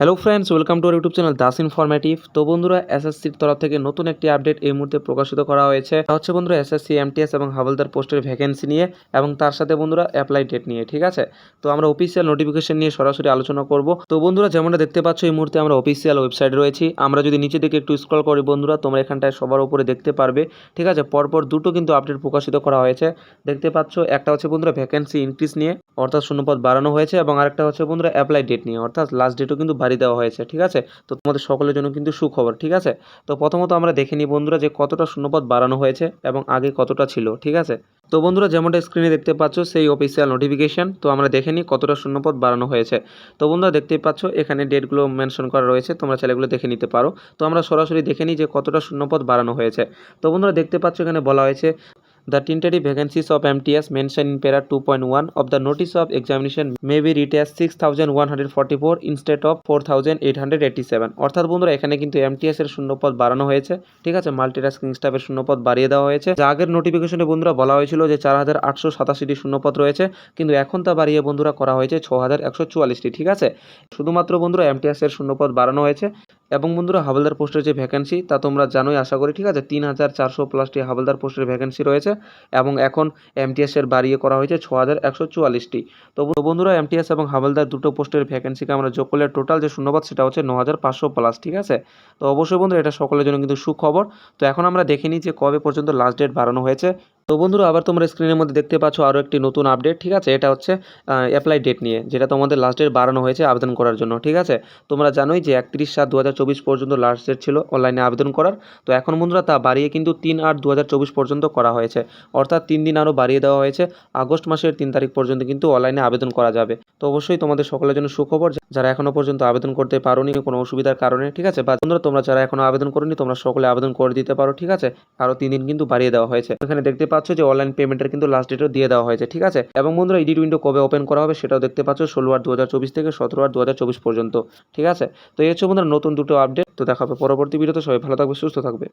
Hello friends welcome to our YouTube channel Das informative তো বন্ধুরা এসএসসির তরফ থেকে নতুন একটি আপডেট এই মুহূর্তে প্রকাশিত করা হয়েছে। তা হচ্ছে বন্ধুরা এসএসসি এমটিএস এবং হাবলদার পোস্টের ভ্যাকেন্সি নিয়ে এবং তার সাথে বন্ধুরা অ্যাপ্লাই ডেট নিয়ে, ঠিক আছে? তো আমরা অফিসিয়াল নোটিফিকেশন নিয়ে সরাসরি আলোচনা করব। তো বন্ধুরা, যেমনটা দেখতে পাচ্ছ, এই মুহূর্তে আমরা অফিসিয়াল ওয়েবসাইটে রয়েছি। আমরা যদি নিচে দিকে একটু স্ক্রল করি বন্ধুরা, তোমরা এখানটায় সবার উপরে দেখতে পারবে, ঠিক আছে? পরপর দুটো কিন্তু আপডেট প্রকাশিত করা হয়েছে। দেখতে পাচ্ছ, একটা হচ্ছে বন্ধুরা ভ্যাকেন্সি ইনক্রিজ নিয়ে। অর্থাৎ শূন্যপদ বাড়ানো হয়েছে এবং আরেকটা হচ্ছে বন্ধুরা অ্যাপ্লাই ডেট নিয়ে, অর্থাৎ লাস্ট ডেটও কিন্তু বাড়িয়ে দেওয়া হয়েছে, ঠিক আছে? তো তোমাদের সকলের জন্য কিন্তু সুখবর, ঠিক আছে? তো প্রথমত আমরা দেখে নিই বন্ধুরা যে কতটা শূন্যপদ বাড়ানো হয়েছে এবং আগে কতটা ছিল, ঠিক আছে? তো বন্ধুরা যেমনটা স্ক্রিনে দেখতে পাচ্ছ, সেই অফিসিয়াল নোটিফিকেশন তো আমরা দেখে নিই কতটা শূন্যপদ বাড়ানো হয়েছে। তো বন্ধুরা দেখতেই পাচ্ছ, এখানে ডেটগুলো মেনশন করা রয়েছে, তোমরা ছেলেগুলো দেখে নিতে পারো। তো আমরা সরাসরি দেখে নিই যে কতটা শূন্যপদ বাড়ানো হয়েছে। তো বন্ধুরা দেখতে পাচ্ছ এখানে বলা হয়েছে The tentative vacancies of MTS mentioned in para 2.1 of the notice of examination may be read as 6144 instead of 4887 অর্থাৎ বন্ধুরা, এখানে কিন্তু এমটিএস এর শূন্যপদ বাড়ানো হয়েছে। ঠিক আছে? মাল্টিটাস্কিং স্টাফের শূন্যপদ বাড়িয়ে দেওয়া হয়েছে। যা আগের নোটিফিকেশনে বন্ধুরা বলা হয়েছিল যে চার হাজার আটশো সাতাশিটি শূন্যপদ রয়েছে, কিন্তু এখন তা বাড়িয়ে বন্ধুরা করা হয়েছে ছ হাজার একশো চুয়াল্লিশটি। ঠিক আছে? শুধুমাত্র বন্ধুরা এমটিএস এর শূন্যপদ বাড়ানো হয়েছে। এবং বন্ধুরা, হাবলদার পোস্টের যে ভ্যাকেন্সি তা তোমরা জানোই, আশা করি, ঠিক আছে? তিন হাজার চারশো প্লাসটি হাবলদার পোস্টের ভ্যাকেন্সি রয়েছে এবং এখন এমটিএস এর বাড়িয়ে করা হয়েছে ছ হাজার একশো চুয়াল্লিশটি। তো বন্ধুরা এমটিএস এবং হাবলদার দুটো পোস্টের ভ্যাকেন্সিকে আমরা যোগ করলে টোটাল যে শূন্যবাদ সেটা হচ্ছে ন হাজার পাঁচশো প্লাস ঠিক আছে? তো অবশ্যই বন্ধুরা, এটা সকলের জন্য কিন্তু সুখবর। তো এখন আমরা দেখিনি যে কবে পর্যন্ত লাস্ট ডেট বাড়ানো হয়েছে। তো বন্ধুরা, আবার তোমরা স্ক্রিনের মধ্যে দেখতে পাচ্ছ আরও একটি নতুন আপডেট ঠিক আছে? এটা হচ্ছে অ্যাপ্লাই ডেট নিয়ে, যেটা তোমাদের লাস্ট ডেট বাড়ানো হয়েছে আবেদন করার জন্য, ঠিক আছে? তোমরা জানোই যে একত্রিশ সাত দু পর্যন্ত লাস্ট ডেট ছিল অনলাইনে আবেদন করার। তো এখন বন্ধুরা তা বাড়িয়ে কিন্তু তিন আট দু পর্যন্ত করা হয়েছে। অর্থাৎ তিন দিন আরও বাড়িয়ে দেওয়া হয়েছে। আগস্ট মাসের তিন তারিখ পর্যন্ত কিন্তু অনলাইনে আবেদন করা যাবে। তো অবশ্যই তোমাদের সকলের জন্য সুখবর। যারা এখনও পর্যন্ত আবেদন করতে পারোনি, কোনো অসুবিধার কারণে, ঠিক আছে? বা বন্ধুরা, তোমরা যারা এখনও আবেদন করোনি, তোমরা সকলে আবেদন করে দিতে পারো, ঠিক আছে? আরও তিন দিন কিন্তু বাড়িয়ে দেওয়া হয়েছে। এখানে দেখতে পাচ্ছ যে অনলাইন পেমেন্টের কিন্তু লাস্ট ডেটও দিয়ে দেওয়া হয়েছে, ঠিক আছে? এবং বন্ধুরা এডিট উইন্ডো কবে ওপেন করা হবে সেটাও দেখতে পাচ্ছ ষোলো আট দু থেকে সতেরো আট দু পর্যন্ত, ঠিক আছে? তো এই হচ্ছে বন্ধুরা, নতুন দুটো আপডেট তো দেখা হবে পরবর্তী ভিডিওতে সবাই ভালো থাকবে, সুস্থ থাকবে।